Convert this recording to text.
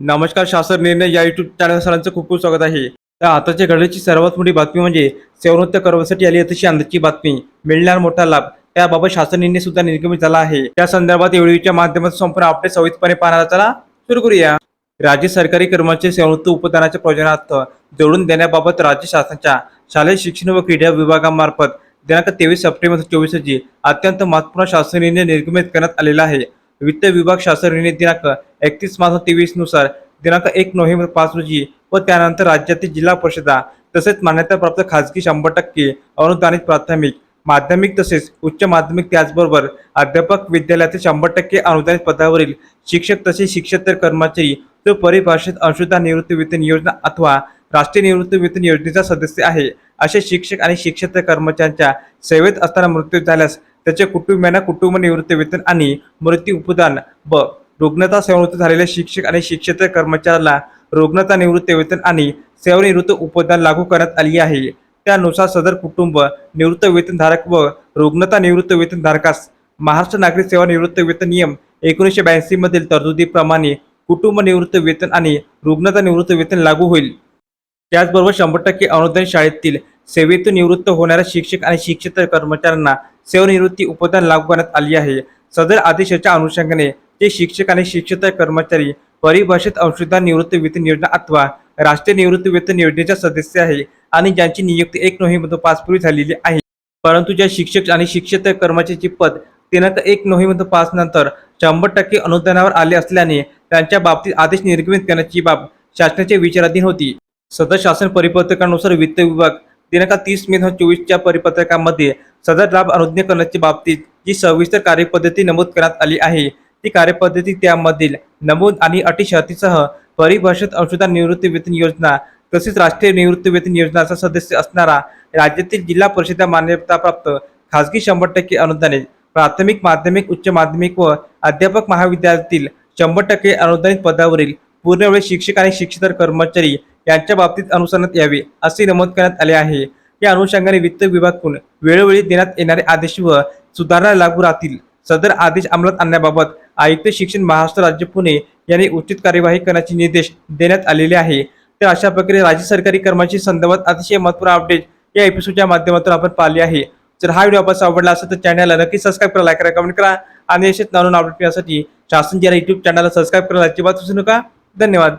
नमस्कार शासन निर्णय या युट्यूब चॅनल सरांचं खूप खूप स्वागत आहे. तर आताच्या घडीची सर्वात मोठी बातमी म्हणजे सेवनोत्तर करण्यासाठी आली अतिशय आनंदाची बातमी. मिळणार मोठा लाभ. त्याबाबत शासन निर्णय सुद्धा निर्गमित झाला आहे. त्या संदर्भात एवढीच्या माध्यमातून संपूर्ण आपले सविस्तरपणे पाहण्याचा चला सुरू करूया. राज्य सरकारी कर्मचारी सेवनोत्तर उपदानाच्या प्रयोजनार्थ जोडून देण्याबाबत राज्य शासनाच्या शालेय शिक्षण व क्रीडा विभागामार्फत दिनांक तेवीस सप्टेंबर चोवीस रोजी अत्यंत महत्त्वपूर्ण शासन निर्णय निर्गमित करण्यात आलेला आहे. वित्त विभाग शासन निर्णय दिनांक एकतीस मार्च तेवीसनुसार दिनांक एक नोव्हेंबर पाच रोजी व त्यानंतर राज्यातील जिल्हा परिषदा तसेच मान्यताप्राप्त खाजगी शंभर टक्के अनुदानित प्राथमिक माध्यमिक तसेच उच्च माध्यमिक त्याचबरोबर अध्यापक विद्यालयातील शंभर टक्के अनुदानित पदावरील शिक्षक तसेच शिक्षकेतर कर्मचारी तो परिभाषित अंशुदान निवृत्ती वेतन योजना अथवा राष्ट्रीय निवृत्ती वेतन योजनेचा सदस्य आहे असे शिक्षक आणि शिक्षकेतर कर्मचाऱ्यांच्या सेवेत असताना मृत्यू झाल्यास त्याच्या कुटुंबियांना कुटुंब निवृत्ती वेतन आणि मृत्यू उपदान ब रुग्णता सेवानिवृत्त झालेल्या शिक्षक आणि शिक्षेत्र कर्मचाऱ्याला रुग्णता निवृत्ती वेतन आणि सेवानिवृत्त उपदान लागू करण्यात आली आहे. त्यानुसार सदर कुटुंब निवृत्त वेतनधारक व रुग्णता निवृत्त वेतनधारकास महाराष्ट्र नागरिक सेवा निवृत्त वेतन नियम एकोणीसशे ब्याऐंशी मधील तरतुदीप्रमाणे कुटुंब निवृत्त वेतन आणि रुग्णता निवृत्त वेतन लागू होईल. त्याचबरोबर शंभर टक्के अनुदान शाळेतील सेवेतून निवृत्त होणाऱ्या शिक्षक आणि शिक्षक कर्मचाऱ्यांना सेवानिवृत्ती उपदान लागू करण्यात आली आहे. सदर आदेशाच्या अनुषंगाने ते शिक्षक आणि शिक्षक कर्मचारी परिभाषित अंशदान निवृत्ती वेतन योजना अथवा राष्ट्रीय निवृत्ती वेतन योजनेचा सदस्य आहे आणि ज्यांची नियुक्ती एक नोव्हेंबर पाच पूर्वी झालेली आहे. परंतु ज्या शिक्षक आणि शिक्षक कर्मचाऱ्याची पद दिनांक एक नोव्हेंबर पाच नंतर शंभर टक्के अनुदानावर आले असल्याने त्यांच्या बाबतीत आदेश निर्गमित करण्याची बाब शासनाच्या विचाराधीन होती. सदर शासन परिपत्रकानुसार वित्त विभाग दिनांक तीस मे दोन हजार चोवीसच्या परिपत्रकामध्ये सदर लाभ अनुज्ञा करण्याच्या बाबतीत जी सविस्तर कार्यपद्धती नमूद करण्यात आली आहे ती कार्यपद्धती त्यामधील नमूद आणि अटी शर्तीसह परिभाषित अंशदान निवृत्ती वेतन योजना तसेच राष्ट्रीय निवृत्ती वेतन योजनाचा सदस्य असणारा राज्यातील जिल्हा परिषदा मान्यताप्राप्त खाजगी शंभर टक्के अनुदानित प्राथमिक माध्यमिक उच्च माध्यमिक व अध्यापक महाविद्यालयातील शंभर टक्के अनुदानित पदावरील पूर्णवेळ शिक्षक आणि शिक्षितर कर्मचारी यांच्या बाबतीत अनुसरण्यात यावे असे नमूद करण्यात आले आहे. या अनुषंगाने वित्त विभागाकडून वेळोवेळी देण्यात येणारे आदेश व सुधारणा लागू राहतील. सदर आदेश अंमलात आणण्याबाबत आयुक्त शिक्षण महाराष्ट्र राज्य पुणे यांनी उचित कार्यवाही करण्याचे निर्देश देण्यात आलेले आहे. तर अशा प्रकारे राज्य सरकारी कर्मचारी संदर्भात अतिशय महत्त्वपूर्ण अपडेट या एपिसोडच्या माध्यमातून आपण पाहिले आहे. जर हा व्हिडिओ आपण आवडला असेल तर चॅनलला नक्की सबस्क्राईब करा लाईक करा कमेंट करा आणि असेच नवीन अपडेट मिळण्यासाठी शासन जिल्हा युट्यूब चॅनलला सबस्क्राईब करायला अजिबात विसरू नका. धन्यवाद.